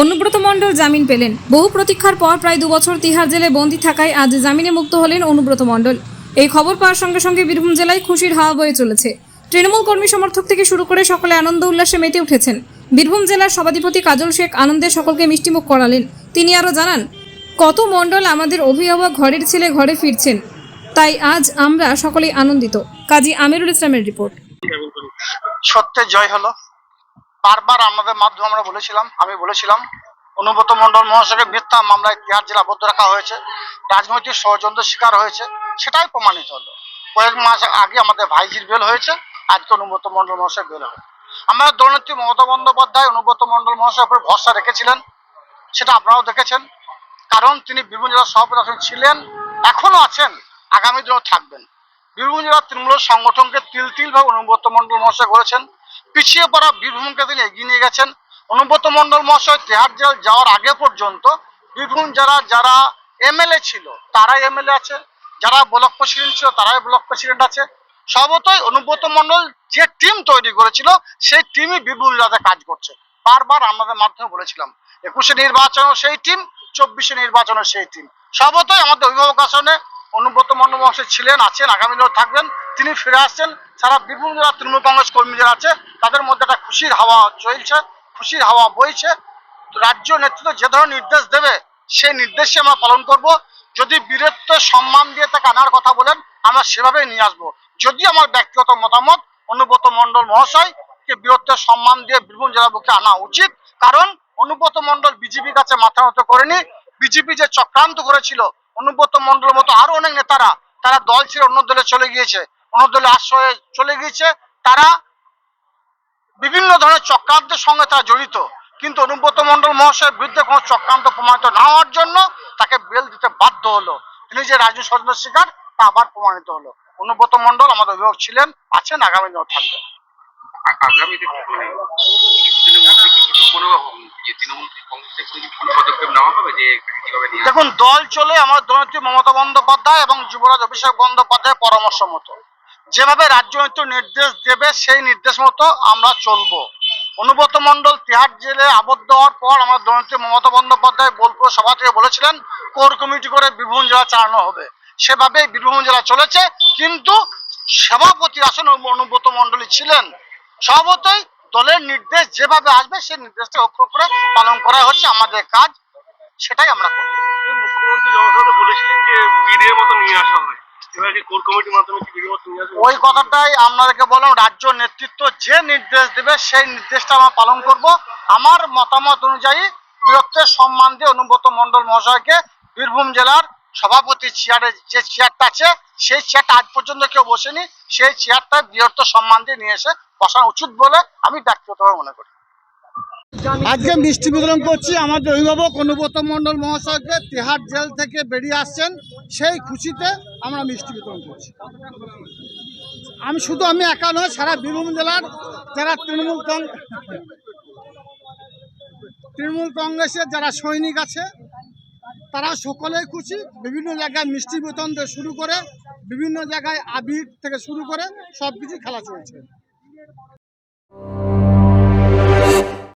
অনুব্রত মণ্ডল জামিন পেলেন। বহু প্রতীক্ষার পর প্রায় দুবছর তিহার জেলে বন্দী থাকায় আজ জামিনে মুক্ত হলেন অনুব্রত মণ্ডল। এই খবর পাওয়ার সঙ্গে সঙ্গে বীরভূম জেলায় খুশির হাওয়া বয়ে চলেছে। তৃণমূল কর্মী সমর্থক থেকে শুরু করে সকলে আনন্দ উল্লাসে মেতে উঠেছেন। বীরভূম জেলার সভাধিপতি কাজল শেখ আনন্দে সকলকে মিষ্টিমুখ করালেন। তিনি আরও জানান, কত মণ্ডল আমাদের অভিভাবক ঘরের ছেলে ঘরে ফিরছেন। তাই আজ আমরা সকলেই আনন্দিত। কাজী আমিরুল ইসলামের রিপোর্ট। সত্যের জয় হলো। বারবার আমাদের মাধ্যমে আমরা বলেছিলাম, আমি বলেছিলাম, অনুব্রত মন্ডল মহাশয়কে মিথ্যা মামলায় তিহার জেলা আবদ্ধ রাখা হয়েছে, রাজনৈতিক ষড়যন্ত্র শিকার হয়েছে, সেটাই প্রমাণিত হলো। কয়েক মাস আগে আমাদের ভাইজির বেল হয়েছে, আজকে অনুব্রত মন্ডল মহাশয় বেল হবে আমরা দলনেত্রী মমতা বন্দ্যোপাধ্যায় অনুব্রত মন্ডল মহাশয়ের উপরে ভরসা রেখেছিলেন, সেটা আপনারাও দেখেছেন, কারণ তিনি বীরভূম জেলার সভাপতি ছিলেন এখনও আছেন, আগামী দিনেও থাকবেন। বীরভূম জেলার তৃণমূল সংগঠনকে তিল তিল ভাবে অনুব্রত মন্ডল মহাশয় করেছেন পিছিয়ে পড়া বীরভূমকে তিনি এগিয়ে নিয়ে গেছেন। অনুব্রত মন্ডল মহাশয় তেহার জেল যাওয়ার আগে পর্যন্ত বীরভূম যারা যারা এমএলএ ছিল তারা এমএলএ আছে। যারা ব্লক প্রেসিডেন্ট ছিল, তারাই ব্লক প্রেসিডেন্ট আছে। সর্বতই অনুব্রত মন্ডল যে টিম তৈরি করেছিল, সেই টিমই বীরভূম জেলাতে কাজ করছে। বারবার আমাদের মাধ্যমে বলেছিলাম, একুশে নির্বাচনও সেই টিম, চব্বিশে নির্বাচনও সেই টিম। সর্বতই আমাদের অভিভাবক আসনে অনুব্রত মন্ডল মহাশয় ছিলেন, আছেন, আগামী দিনেও থাকবেন। তিনি ফিরে আসছেন। সারা বীরভূম জেলার তৃণমূল কংগ্রেস কর্মী যারা আছে, তাদের মধ্যে একটা খুশির হাওয়া চলছে, খুশির হাওয়া বইছে। রাজ্য নেতৃত্ব যে ধরনের নির্দেশ দেবে, সেই নির্দেশে আমরা পালন করব। যদি বীরত্ব, সম্মান দিয়ে তাকে আনার কথা বলেন, আমরা সেভাবেই নিয়ে আসব। যদি আমার ব্যক্তিগত মতামত, অনুব্রত মন্ডল মহাশয় কে বীরত্বের সম্মান দিয়ে বীরভূম জেলা বুকে আনা উচিত, কারণ অনুব্রত মন্ডল বিজেপির কাছে মাথা নত করেনি। বিজেপি যে চক্রান্ত করেছিল, অনুব্রত মন্ডলের মতো আরও অনেক নেতারা, তারা দল ছেড়ে অন্য দলে চলে গিয়েছে। অন্য দলে আশ্রয়ে চলে গিয়েছে। তারা বিভিন্ন ধরনের চক্রান্তের সঙ্গে তারা জড়িত। কিন্তু অনুব্রত মন্ডল মহাশয়ের বিরুদ্ধে কোনো চক্রান্ত প্রমাণিত না হওয়ার জন্য তাকে বেল দিতে বাধ্য হলো। তিনি যে রাজু ষড়যন্ত্র শিকার তা আবার প্রমাণিত হলো। অনুব্রত মন্ডল আমাদের অভিভাবক ছিলেন আছেন আগামী দিনেও থাকবেন। আগামীতে কি মানে দেখুন দল চলে আমার দলনেত্রী মমতা বন্দ্যোপাধ্যায় এবং যুবরাজ অভিষেক বন্দ্যোপাধ্যায়ের পরামর্শ মতো। যেভাবে রাজ্য নেতৃত্ব নির্দেশ দেবে, সেই নির্দেশ মতো আমরা চলবো। অনুব্রত মন্ডল তিহার জেলে আবদ্ধ হওয়ার পর আমার দলনেত্রী মমতা বন্দ্যোপাধ্যায় বোলপুর সভা থেকে বলেছিলেন, কোর কমিটি করে বীরভূম জেলা চালানো হবে। সেভাবে বীরভূম জেলা চলেছে, কিন্তু সভাপতি আসন অনুব্রত মন্ডলী ছিলেন। সভাপতি দলের নির্দেশ যেভাবে আসবে, সেই নির্দেশটা অক্ষর করে পালন করা হচ্ছে, আমাদের কাজ সেটাই আমরা করব। মুখ্যমন্ত্রী জনসভাতে বলেছিলেন যে মতো নিয়ে আসা। ওই কথাটাই আপনাদেরকে বললাম, রাজ্য নেতৃত্ব যে নির্দেশ দেবে, সেই নির্দেশটা আমরা পালন করব। আমার মতামত অনুযায়ী বীরত্বের সম্মান দিয়ে অনুব্রত মন্ডল মহাশয়কে বীরভূম জেলার সভাপতি চেয়ারে যে চেয়ারটা আছে, সেই চেয়ারটা আজ পর্যন্ত কেউ বসেনি, সেই চেয়ারটা বীরত্ব সম্মান দিয়ে নিয়ে এসে বসানো উচিত বলে আমি ব্যক্তিগতভাবে মনে করি। আজকে মিষ্টি বিতরণ করছি আমাদের অভিভাবক অনুব্রত মন্ডল মহাশয়কে তিহার জেল থেকে বেরিয়ে আসছেন, সেই খুশিতে আমরা মিষ্টি বিতরণ করছি। আমি শুধু আমি একা নয় সারা বীরভূম জেলার যারা তৃণমূল তৃণমূল কংগ্রেসের যারা সৈনিক আছে, তারা সকলেই খুশি। বিভিন্ন জায়গায় মিষ্টি বিতরণ থেকে শুরু করে, বিভিন্ন জায়গায় আবির থেকে শুরু করে সব কিছু খেলা চলছে।